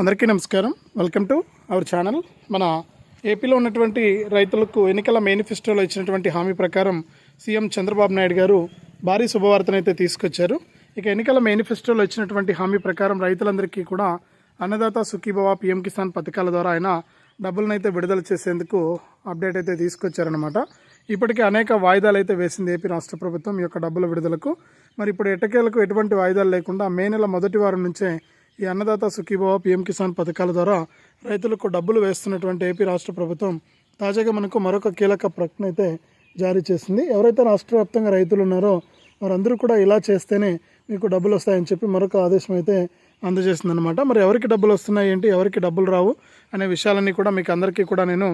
అందరికీ నమస్కారం. Welcome to our channel మన ఏపీలో ఉన్నటువంటి రైతులకు ఎన్నికల మేనిఫెస్టోలో ఇచ్చినటువంటి హామీ ప్రకారం సీఎం చంద్రబాబు నాయుడు గారు భారీ శుభవార్తనైతే తీసుకొచ్చారు. ఇక ఎన్నికల మేనిఫెస్టోలో ఇచ్చినటువంటి హామీ ప్రకారం రైతులందరికీ కూడా అన్నదాత సుఖీభవ పిఎం కిసాన్ పథకాల ద్వారా ఆయన డబ్బులనైతే విడుదల చేసేందుకు అప్డేట్ అయితే తీసుకొచ్చారనమాట ఇప్పటికే అనేక వాయిదాలు అయితే వేసింది ఏపీ రాష్ట్ర ప్రభుత్వం ఈ యొక్క డబ్బుల విడుదలకు. మరి ఇప్పుడు ఎటకేలకు ఎటువంటి వాయిదాలు లేకుండా మే నెల మొదటి వారం నుంచే ఈ అన్నదాత సుఖీభవ పిఎం కిసాన్ పథకాల ద్వారా రైతులకు డబ్బులు వేస్తున్నటువంటి ఏపీ రాష్ట్ర ప్రభుత్వం తాజాగా మనకు మరొక కీలక ప్రకటన అయితే జారీ చేసింది. ఎవరైతే రాష్ట్ర వ్యాప్తంగా రైతులు ఉన్నారో వారందరూ కూడా ఇలా చేస్తేనే మీకు డబ్బులు వస్తాయని చెప్పి మరొక ఆదేశం అయితే అందజేసిందనమాట మరి ఎవరికి డబ్బులు వస్తున్నాయి ఏంటి ఎవరికి డబ్బులు రావు అనే విషయాలన్నీ కూడా మీకు అందరికీ కూడా నేను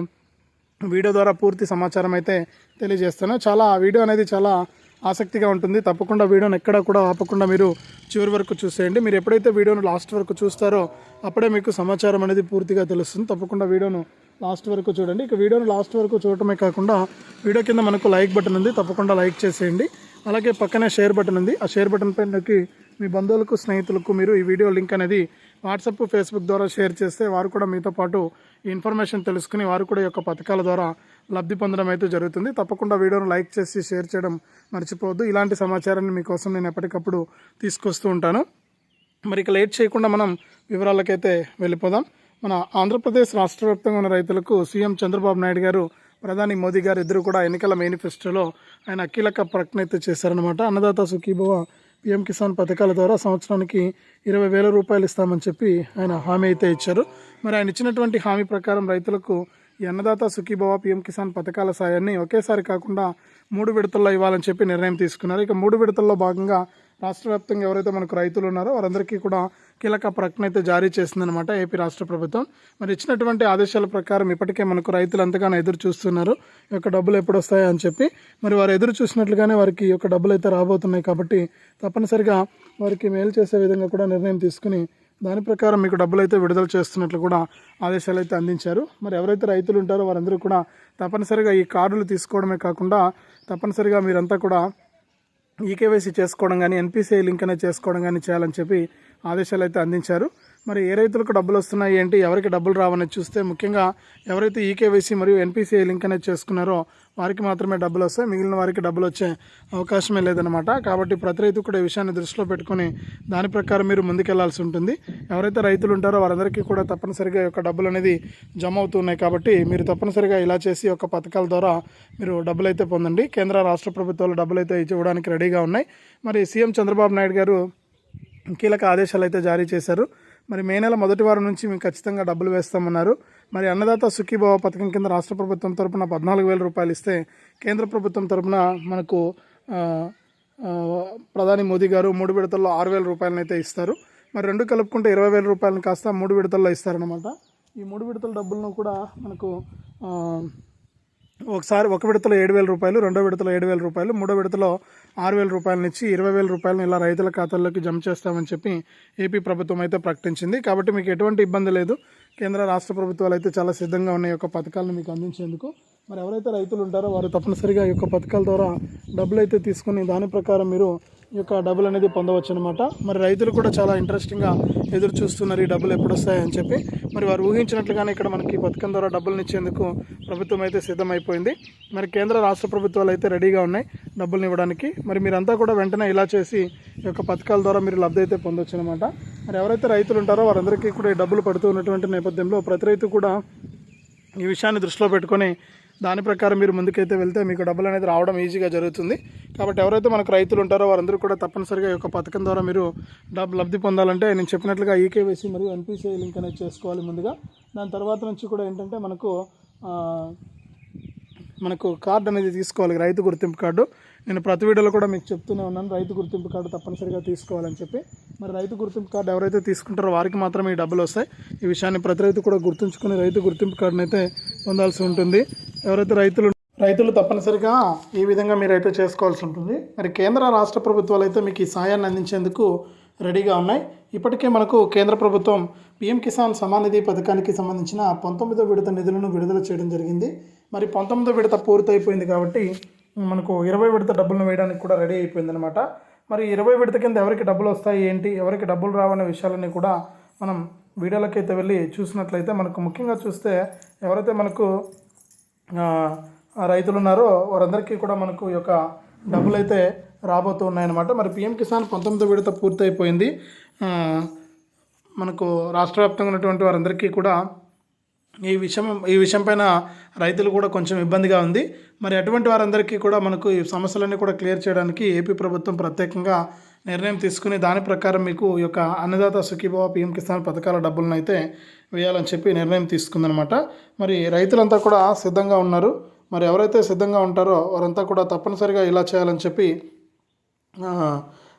వీడియో ద్వారా పూర్తి సమాచారం అయితే తెలియజేస్తాను. చాలా ఆ వీడియో అనేది చాలా ఆసక్తిగా ఉంటుంది. తప్పకుండా వీడియోని ఎక్కడ కూడా ఆపకుండా మీరు చివరి వరకు చూసేయండి. మీరు ఎప్పుడైతే వీడియోను లాస్ట్ వరకు చూస్తారో అప్పుడే మీకు సమాచారం అనేది పూర్తిగా తెలుస్తుంది. తప్పకుండా వీడియోను లాస్ట్ వరకు చూడండి. ఇక వీడియోను లాస్ట్ వరకు చూడటమే కాకుండా వీడియో కింద మనకు లైక్ బటన్ ఉంది. తప్పకుండా లైక్ చేసేయండి. అలాగే పక్కనే షేర్ బటన్ ఉంది. ఆ షేర్ బటన్ పైన నొక్కి మీ బంధువులకు స్నేహితులకు మీరు ఈ వీడియో లింక్ అనేది వాట్సాప్ ఫేస్బుక్ ద్వారా షేర్ చేస్తే వారు కూడా మీతో పాటు ఇన్ఫర్మేషన్ తెలుసుకుని వారు కూడా ఈ యొక్క పథకాల ద్వారా లబ్ధి పొందడం అయితే జరుగుతుంది. తప్పకుండా వీడియోను లైక్ చేసి షేర్ చేయడం మర్చిపోవద్దు. ఇలాంటి సమాచారాన్ని మీకోసం నేను ఎప్పటికప్పుడు తీసుకొస్తూ ఉంటాను. మరి ఇక లేట్ చేయకుండా మనం వివరాలకైతే వెళ్ళిపోదాం. మన ఆంధ్రప్రదేశ్ రాష్ట్ర వ్యాప్తంగా ఉన్న రైతులకు సీఎం చంద్రబాబు నాయుడు గారు ప్రధాని మోదీ గారు ఇద్దరు కూడా ఎన్నికల మేనిఫెస్టోలో ఆయన కీలక ప్రకటన అయితే చేశారనమాట అన్నదాత సుఖీభవ పిఎం కిసాన్ పథకాల ద్వారా సంవత్సరానికి ఇరవై వేల రూపాయలు ఇస్తామని చెప్పి ఆయన హామీ అయితే ఇచ్చారు. మరి ఆయన ఇచ్చినటువంటి హామీ ప్రకారం రైతులకు ఈ అన్నదాత సుఖీభవ పిఎం కిసాన్ పథకాల సాయాన్ని ఒకేసారి కాకుండా మూడు విడతల్లో ఇవ్వాలని చెప్పి నిర్ణయం తీసుకున్నారు. ఇక మూడు విడతల్లో భాగంగా రాష్ట్ర వ్యాప్తంగా ఎవరైతే మనకు రైతులు ఉన్నారో వారందరికీ కూడా కీలక ప్రకటన అయితే జారీ చేసిందనమాట ఏపీ రాష్ట్ర ప్రభుత్వం. మరి ఇచ్చినటువంటి ఆదేశాల ప్రకారం ఇప్పటికే మనకు రైతులు ఎంతగానో ఎదురు చూస్తున్నారు. ఈ యొక్క డబ్బులు ఎప్పుడు వస్తాయా అని చెప్పి. మరి వారు ఎదురు చూసినట్లుగానే వారికి ఈ యొక్క డబ్బులు అయితే రాబోతున్నాయి కాబట్టి తప్పనిసరిగా వారికి మేలు చేసే విధంగా కూడా నిర్ణయం తీసుకుని దాని ప్రకారం మీకు డబ్బులు అయితే విడుదల చేస్తున్నట్లు కూడా ఆదేశాలు అయితే అందించారు. మరి ఎవరైతే రైతులు ఉంటారో వారందరూ కూడా తప్పనిసరిగా ఈ కార్డులు తీసుకోవడమే కాకుండా తప్పనిసరిగా మీరంతా కూడా ఈకేవైసీ చేసుకోవడం కానీ ఎన్పిసిఐ లింక్ అనేది చేసుకోవడం కానీ చేయాలని చెప్పి ఆదేశాలు అయితే అందించారు. మరి ఏ రైతులకు డబ్బులు వస్తున్నాయి ఏంటి ఎవరికి డబ్బులు రావని చూస్తే ముఖ్యంగా ఎవరైతే ఈకేవైసీ మరియు ఎన్పిసిఐ లింక్ అనేది చేసుకున్నారో వారికి మాత్రమే డబ్బులు వస్తాయి మిగిలిన వారికి డబ్బులు వచ్చే అవకాశమే లేదనమాట కాబట్టి ప్రతి రైతు కూడా ఈ విషయాన్ని దృష్టిలో పెట్టుకొని దాని ప్రకారం మీరు ముందుకెళ్ళాల్సి ఉంటుంది. ఎవరైతే రైతులు ఉంటారో వారందరికీ కూడా తప్పనిసరిగా యొక్క డబ్బులు అనేది జమ అవుతున్నాయి కాబట్టి మీరు తప్పనిసరిగా ఇలా చేసి ఒక యొక్క పథకాల ద్వారా మీరు డబ్బులు అయితే పొందండి. కేంద్ర రాష్ట్ర ప్రభుత్వాలు డబ్బులు అయితే ఇవ్వడానికి రెడీగా ఉన్నాయి. మరి సీఎం చంద్రబాబు నాయుడు గారు కీలక ఆదేశాలు అయితే జారీ చేశారు. మరి మే నెల మొదటి వారం నుంచి మేము ఖచ్చితంగా డబ్బులు వేస్తామన్నారు. మరి అన్నదాత సుఖీభావ పథకం కింద రాష్ట్ర ప్రభుత్వం తరపున పద్నాలుగు వేల రూపాయలు ఇస్తే కేంద్ర ప్రభుత్వం తరపున మనకు ప్రధాని మోదీ గారు మూడు విడతల్లో ఆరు వేల రూపాయలను అయితే ఇస్తారు. మరి రెండు కలుపుకుంటే ఇరవై వేల రూపాయలను కాస్త మూడు విడతల్లో ఇస్తారనమాట ఈ మూడు విడతల డబ్బులను కూడా మనకు ఒకసారి ఒక విడతలో ఏడు వేల రూపాయలు రెండో విడతలో ఏడు వేల రూపాయలు మూడో విడతలో ఆరు వేల రూపాయల ఇచ్చి ఇరవై వేల రూపాయలను ఇలా రైతుల ఖాతాల్లోకి జమ చేస్తామని చెప్పి ఏపీ ప్రభుత్వం అయితే ప్రకటించింది. కాబట్టి మీకు ఎటువంటి ఇబ్బంది లేదు. కేంద్ర రాష్ట్ర ప్రభుత్వాలు అయితే చాలా సిద్ధంగా ఉన్నాయి. ఒక యొక్క పథకాలను మీకు అందించేందుకు. మరి ఎవరైతే రైతులు ఉంటారో వారు తప్పనిసరిగా ఈ యొక్క పథకాల ద్వారా డబ్బులు అయితే తీసుకుని దాని ప్రకారం మీరు ఈ యొక్క డబ్బులు అనేది పొందవచ్చు అనమాట మరి రైతులు కూడా చాలా ఇంట్రెస్టింగ్గా ఎదురు చూస్తున్నారు ఈ డబ్బులు ఎప్పుడు వస్తాయని చెప్పి. మరి వారు ఊహించినట్లుగానే ఇక్కడ మనకి పథకం ద్వారా డబ్బులను ఇచ్చేందుకు ప్రభుత్వం అయితే సిద్ధమైపోయింది. మరి కేంద్ర రాష్ట్ర ప్రభుత్వాలు అయితే రెడీగా ఉన్నాయి డబ్బులను ఇవ్వడానికి. మరి మీరంతా కూడా వెంటనే ఇలా చేసి ఈ యొక్క పథకాల ద్వారా మీరు లబ్ధి అయితే పొందొచ్చు అనమాట మరి ఎవరైతే రైతులు ఉంటారో వారందరికీ కూడా ఈ డబ్బులు పడుతూ ఉన్నటువంటి నేపథ్యంలో ప్రతి రైతు కూడా ఈ విషయాన్ని దృష్టిలో పెట్టుకొని దాని ప్రకారం మీరు ముందుకైతే వెళ్తే మీకు డబ్బులు అనేది రావడం ఈజీగా జరుగుతుంది. కాబట్టి ఎవరైతే మనకు రైతులు ఉంటారో వారందరూ కూడా తప్పనిసరిగా ఈ యొక్క పథకం ద్వారా మీరు డబ్బు లబ్ధి పొందాలంటే నేను చెప్పినట్లుగా ఈకేవైసీ మరియు ఎన్పిసిఐ లింక్ అనేది చేసుకోవాలి ముందుగా. దాని తర్వాత నుంచి కూడా ఏంటంటే మనకు మనకు కార్డు అనేది తీసుకోవాలి రైతు గుర్తింపు కార్డు. నేను ప్రతి వీడియోలో కూడా మీకు చెప్తూనే ఉన్నాను రైతు గుర్తింపు కార్డు తప్పనిసరిగా తీసుకోవాలని చెప్పి. మరి రైతు గుర్తింపు కార్డు ఎవరైతే తీసుకుంటారో వారికి మాత్రమే ఈ డబ్బులు వస్తాయి. ఈ విషయాన్ని ప్రతి రైతు కూడా గుర్తుంచుకుని రైతు గుర్తింపు కార్డును అయితే పొందాల్సి ఉంటుంది. ఎవరైతే రైతులు రైతులు తప్పనిసరిగా ఈ విధంగా మీరైతే చేసుకోవాల్సి ఉంటుంది. మరి కేంద్ర రాష్ట్ర ప్రభుత్వాలు అయితే మీకు ఈ సాయాన్ని అందించేందుకు రెడీగా ఉన్నాయి. ఇప్పటికే మనకు కేంద్ర ప్రభుత్వం పీఎం కిసాన్ సమాన్ నిధి పథకానికి సంబంధించిన పంతొమ్మిదో విడత నిధులను విడుదల చేయడం జరిగింది. మరి పంతొమ్మిదో విడత పూర్తయిపోయింది కాబట్టి మనకు ఇరవై విడత డబ్బులను వేయడానికి కూడా రెడీ అయిపోయింది అనమాట మరి ఇరవై విడత కింద ఎవరికి డబ్బులు వస్తాయి ఏంటి ఎవరికి డబ్బులు రావనే విషయాలన్నీ కూడా మనం వీడియోలకైతే వెళ్ళి చూసినట్లయితే మనకు ముఖ్యంగా చూస్తే ఎవరైతే మనకు రైతులు ఉన్నారో వారందరికీ కూడా మనకు ఈ యొక్క డబ్బులు అయితే రాబోతూ ఉన్నాయన్నమాట. మరి పిఎం కిసాన్ పంతొమ్మిదో విడత పూర్తయిపోయింది. మనకు రాష్ట్ర వ్యాప్తంగా ఉన్నటువంటి వారందరికీ కూడా ఈ విషయం ఈ విషయం పైన రైతులు కూడా కొంచెం ఇబ్బందిగా ఉంది. మరి అటువంటి వారందరికీ కూడా మనకు ఈ సమస్యలన్నీ కూడా క్లియర్ చేయడానికి ఏపీ ప్రభుత్వం ప్రత్యేకంగా నిర్ణయం తీసుకుని దాని ప్రకారం మీకు ఈ యొక్క అన్నదాత సుఖీభావ పిఎం కిసాన్ పథకాల డబ్బులను అయితే వేయాలని చెప్పి నిర్ణయం తీసుకుందనమాట. మరి రైతులంతా కూడా సిద్ధంగా ఉన్నారు. మరి ఎవరైతే సిద్ధంగా ఉంటారో వారంతా కూడా తప్పనిసరిగా ఇలా చేయాలని చెప్పి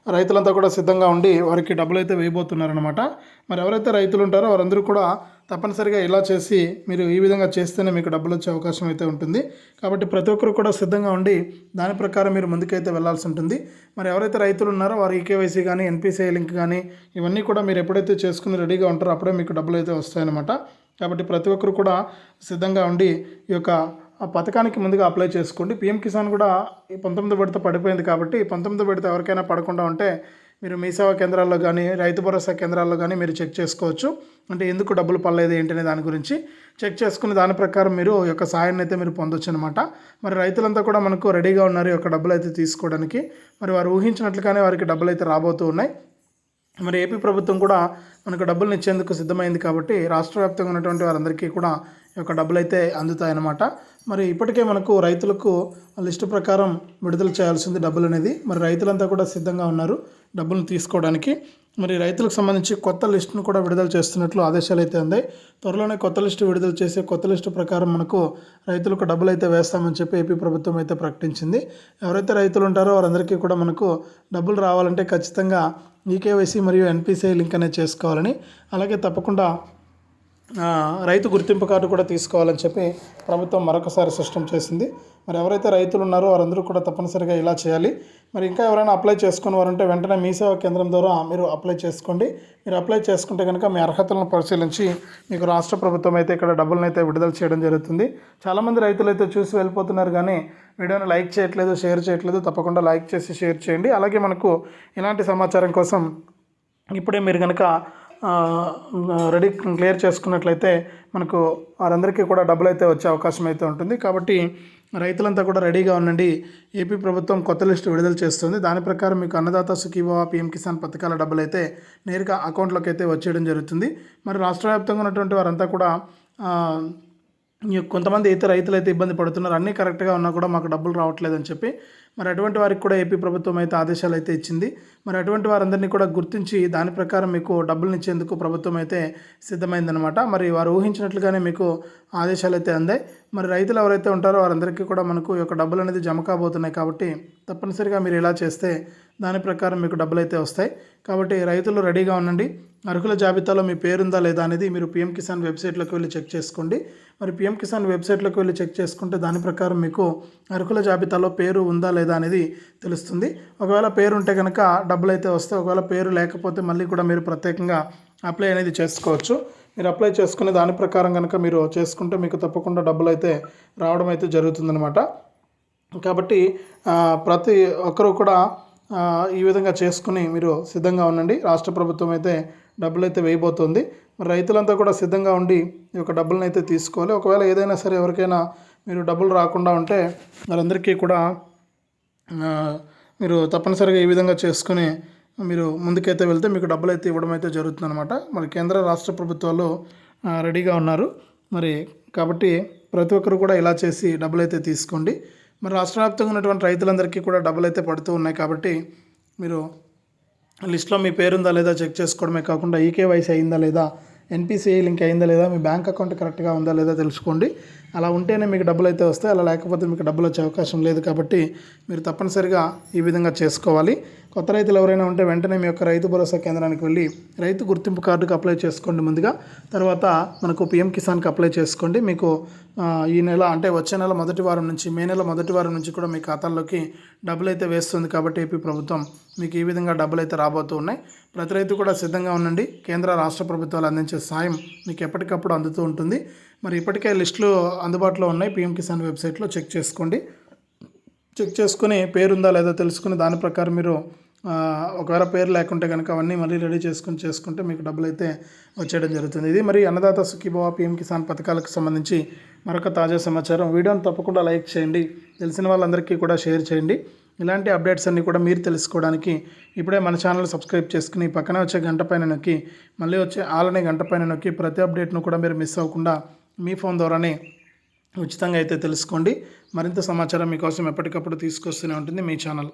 రైతులంతా కూడా సిద్ధంగా ఉండి వారికి డబ్బులు అయితే వేయబోతున్నారనమాట. మరి ఎవరైతే రైతులు ఉంటారో వారందరూ కూడా తప్పనిసరిగా ఇలా చేసి మీరు ఈ విధంగా చేస్తేనే మీకు డబ్బులు వచ్చే అవకాశం అయితే ఉంటుంది. కాబట్టి ప్రతి ఒక్కరు కూడా సిద్ధంగా ఉండి దాని ప్రకారం మీరు ముందుకైతే వెళ్ళాల్సి ఉంటుంది. మరి ఎవరైతే రైతులు ఉన్నారో వారి ఈకేవైసీ కానీ ఎన్పిసిఐ లింక్ కానీ ఇవన్నీ కూడా మీరు ఎప్పుడైతే చేసుకుని రెడీగా ఉంటారో అప్పుడే మీకు డబ్బులు అయితే వస్తాయన్నమాట. కాబట్టి ప్రతి ఒక్కరు కూడా సిద్ధంగా ఉండి ఈ యొక్క ఆ పథకానికి ముందుగా అప్లై చేసుకోండి. పిఎం కిసాన్ కూడా పంతొమ్మిది విడత పడిపోయింది కాబట్టి పంతొమ్మిది విడత ఎవరికైనా పడకుండా ఉంటే మీరు మీ సేవా కేంద్రాల్లో కానీ రైతు భరోసా కేంద్రాల్లో కానీ మీరు చెక్ చేసుకోవచ్చు. అంటే ఎందుకు డబ్బులు పడలేదు ఏంటనే దాని గురించి చెక్ చేసుకుని దాని ప్రకారం మీరు ఈ యొక్క సాయాన్ని అయితే మీరు పొందొచ్చు అనమాట మరి రైతులంతా కూడా మనకు రెడీగా ఉన్నారు ఈ యొక్క డబ్బులు అయితే తీసుకోవడానికి. మరి వారు ఊహించినట్లుగానే వారికి డబ్బులు అయితే రాబోతూ ఉన్నాయి. మరి ఏపీ ప్రభుత్వం కూడా మనకు డబ్బులు ఇచ్చేందుకు సిద్ధమైంది కాబట్టి రాష్ట్ర వ్యాప్తంగా ఉన్నటువంటి వారందరికీ కూడా యొక్క డబ్బులు అయితే అందుతాయన్నమాట. మరి ఇప్పటికే మనకు రైతులకు లిస్టు ప్రకారం విడుదల చేయాల్సింది డబ్బులు అనేది మరి రైతులంతా కూడా సిద్ధంగా ఉన్నారు డబ్బులను తీసుకోవడానికి. మరి రైతులకు సంబంధించి కొత్త లిస్టును కూడా విడుదల చేస్తున్నట్లు ఆదేశాలు అయితే ఉన్నాయి త్వరలోనే కొత్త లిస్టు విడుదల చేసే కొత్త లిస్టు ప్రకారం మనకు రైతులకు డబ్బులు అయితే వేస్తామని చెప్పి ఏపీ ప్రభుత్వం అయితే ప్రకటించింది. ఎవరైతే రైతులు ఉంటారో వారందరికీ కూడా మనకు డబ్బులు రావాలంటే ఖచ్చితంగా ఈకేవైసీ మరియు ఎన్పిసిఐ లింక్ అనేది చేసుకోవాలని. అలాగే తప్పకుండా రైతు గుర్తింపు కార్డు కూడా తీసుకోవాలని చెప్పి ప్రభుత్వం మరొకసారి స్పష్టం చేసింది. మరి ఎవరైతే రైతులు ఉన్నారో వారందరూ కూడా తప్పనిసరిగా ఇలా చేయాలి. మరి ఇంకా ఎవరైనా అప్లై చేసుకుని వారంటే వెంటనే మీ సేవా కేంద్రం ద్వారా మీరు అప్లై చేసుకోండి. మీరు అప్లై చేసుకుంటే కనుక మీ అర్హతలను పరిశీలించి మీకు రాష్ట్ర ప్రభుత్వం అయితే ఇక్కడ డబ్బులను అయితే విడుదల చేయడం జరుగుతుంది. చాలామంది రైతులు అయితే చూసి వెళ్ళిపోతున్నారు కానీ వీడియోని లైక్ చేయట్లేదు షేర్ చేయట్లేదు. తప్పకుండా లైక్ చేసి షేర్ చేయండి. అలాగే మనకు ఇలాంటి సమాచారం కోసం ఇప్పుడే మీరు కనుక రెడీ క్లియర్ చేసుకున్నట్లయితే మనకు వారందరికీ కూడా డబ్బులు అయితే వచ్చే అవకాశం అయితే ఉంటుంది. కాబట్టి రైతులంతా కూడా రెడీగా ఉండండి. ఏపీ ప్రభుత్వం కొత్త లిస్టు విడుదల చేస్తుంది. దాని ప్రకారం మీకు అన్నదాత సుఖీభావ పీఎం కిసాన్ పథకాల డబ్బులు అయితే నేరుగా అకౌంట్లోకి అయితే వచ్చేయడం జరుగుతుంది. మరి రాష్ట్ర వ్యాప్తంగా ఉన్నటువంటి వారంతా కూడా కొంతమంది అయితే రైతులు అయితే ఇబ్బంది పడుతున్నారు. అన్నీ కరెక్ట్గా ఉన్నా కూడా మాకు డబ్బులు రావట్లేదని చెప్పి మరి అటువంటి వారికి కూడా ఏపీ ప్రభుత్వం అయితే ఆదేశాలు అయితే ఇచ్చింది. మరి అటువంటి వారందరినీ కూడా గుర్తించి దాని ప్రకారం మీకు డబ్బులు ఇచ్చేందుకు ప్రభుత్వం అయితే సిద్ధమైందనమాట మరి వారు ఊహించినట్లుగానే మీకు ఆదేశాలు అయితే అందాయి. మరి రైతులు ఎవరైతే ఉంటారో వారందరికీ కూడా మనకు ఈ యొక్క డబ్బులు అనేది జమ కాబోతున్నాయి కాబట్టి తప్పనిసరిగా మీరు ఇలా చేస్తే దాని ప్రకారం మీకు డబ్బులు అయితే వస్తాయి. కాబట్టి రైతులు రెడీగా ఉండండి. అర్హుల జాబితాలో మీ పేరుందా లేదా అనేది మీరు పిఎం కిసాన్ వెబ్సైట్లోకి వెళ్ళి చెక్ చేసుకోండి. మరి పిఎం కిసాన్ వెబ్సైట్లోకి వెళ్ళి చెక్ చేసుకుంటే దాని ప్రకారం మీకు అర్హుల జాబితాలో పేరు ఉందా లేదా లేదా అనేది తెలుస్తుంది. ఒకవేళ పేరు ఉంటే కనుక డబ్బులు అయితే వస్తాయి ఒకవేళ పేరు లేకపోతే మళ్ళీ కూడా మీరు ప్రత్యేకంగా అప్లై అనేది చేసుకోవచ్చు. మీరు అప్లై చేసుకునే దాని ప్రకారం కనుక మీరు చేసుకుంటే మీకు తప్పకుండా డబ్బులు అయితే రావడం అయితే జరుగుతుందనమాట కాబట్టి ప్రతి ఒక్కరూ కూడా ఈ విధంగా చేసుకుని మీరు సిద్ధంగా ఉండండి. రాష్ట్ర ప్రభుత్వం అయితే డబ్బులు అయితే వేయబోతోంది. మరి రైతులంతా కూడా సిద్ధంగా ఉండి ఈ యొక్క డబ్బులను అయితే తీసుకోవాలి. ఒకవేళ ఏదైనా సరే ఎవరికైనా మీరు డబ్బులు రాకుండా ఉంటే వారందరికీ కూడా మీరు తప్పనిసరిగా ఈ విధంగా చేసుకుని మీరు ముందుకైతే వెళ్తే మీకు డబ్బులు అయితే ఇవ్వడం అయితే జరుగుతుంది అనమాట మరి కేంద్ర రాష్ట్ర ప్రభుత్వాలు రెడీగా ఉన్నారు. మరి కాబట్టి ప్రతి ఒక్కరు కూడా ఇలా చేసి డబ్బులు అయితే తీసుకోండి. మరి రాష్ట్ర వ్యాప్తంగా ఉన్నటువంటి రైతులందరికీ కూడా డబ్బులు అయితే పడుతూ ఉన్నాయి కాబట్టి మీరు లిస్ట్లో మీ పేరుందా లేదా చెక్ చేసుకోవడమే కాకుండా ఈకేవైసీ అయిందా లేదా ఎన్పిసిఐ లింక్ అయిందా లేదా మీ బ్యాంక్ అకౌంట్ కరెక్ట్గా ఉందా లేదా తెలుసుకోండి. అలా ఉంటేనే మీకు డబ్బులు అయితే వస్తాయి అలా లేకపోతే మీకు డబ్బులు వచ్చే అవకాశం లేదు కాబట్టి మీరు తప్పనిసరిగా ఈ విధంగా చేసుకోవాలి. కొత్త రైతులు ఎవరైనా ఉంటే వెంటనే మీ యొక్క రైతు భరోసా కేంద్రానికి వెళ్ళి రైతు గుర్తింపు కార్డుకు అప్లై చేసుకోండి ముందుగా. తర్వాత మనకు పిఎం కిసాన్కి అప్లై చేసుకోండి. మీకు ఈ నెల అంటే వచ్చే నెల మొదటి వారం నుంచి మే నెల మొదటి వారం నుంచి కూడా మీ ఖాతాల్లోకి డబ్బులు అయితే వేస్తుంది కాబట్టి ఏపీ ప్రభుత్వం మీకు ఈ విధంగా డబ్బులు అయితే రాబోతూ ఉన్నాయి. ప్రతి రైతు కూడా సిద్ధంగా ఉండండి. కేంద్ర రాష్ట్ర ప్రభుత్వాలు అందించే సాయం మీకు ఎప్పటికప్పుడు అందుతూ ఉంటుంది. మరి ఇప్పటికే లిస్టులు అందుబాటులో ఉన్నాయి. పీఎం కిసాన్ వెబ్సైట్లో చెక్ చేసుకోండి. చెక్ చేసుకుని పేరుందా లేదా తెలుసుకుని దాని ప్రకారం మీరు ఒకవేళ పేరు లేకుంటే కనుక అవన్నీ మళ్ళీ రెడీ చేసుకుని చేసుకుంటే మీకు డబ్బులు అయితే వచ్చేయడం జరుగుతుంది. ఇది మరి అన్నదాత సుఖీభవ పీఎం కిసాన్ పథకాలకు సంబంధించి మరొక తాజా సమాచారం. వీడియోని తప్పకుండా లైక్ చేయండి. తెలిసిన వాళ్ళందరికీ కూడా షేర్ చేయండి. ఇలాంటి అప్డేట్స్ అన్నీ కూడా మీరు తెలుసుకోవడానికి ఇప్పుడే మన ఛానల్ సబ్స్క్రైబ్ చేసుకుని పక్కనే వచ్చే గంట పైన నొక్కి మళ్ళీ వచ్చే ఆలనే గంట పైన నొక్కి ప్రతి అప్డేట్ను కూడా మీరు మిస్ అవ్వకుండా మీ ఫోన్ ద్వారానే ఉచితంగా అయితే తెలుసుకోండి. మరింత సమాచారం మీకోసం ఎప్పటికప్పుడు తీసుకొస్తూనే ఉంటుంది మీ ఛానల్.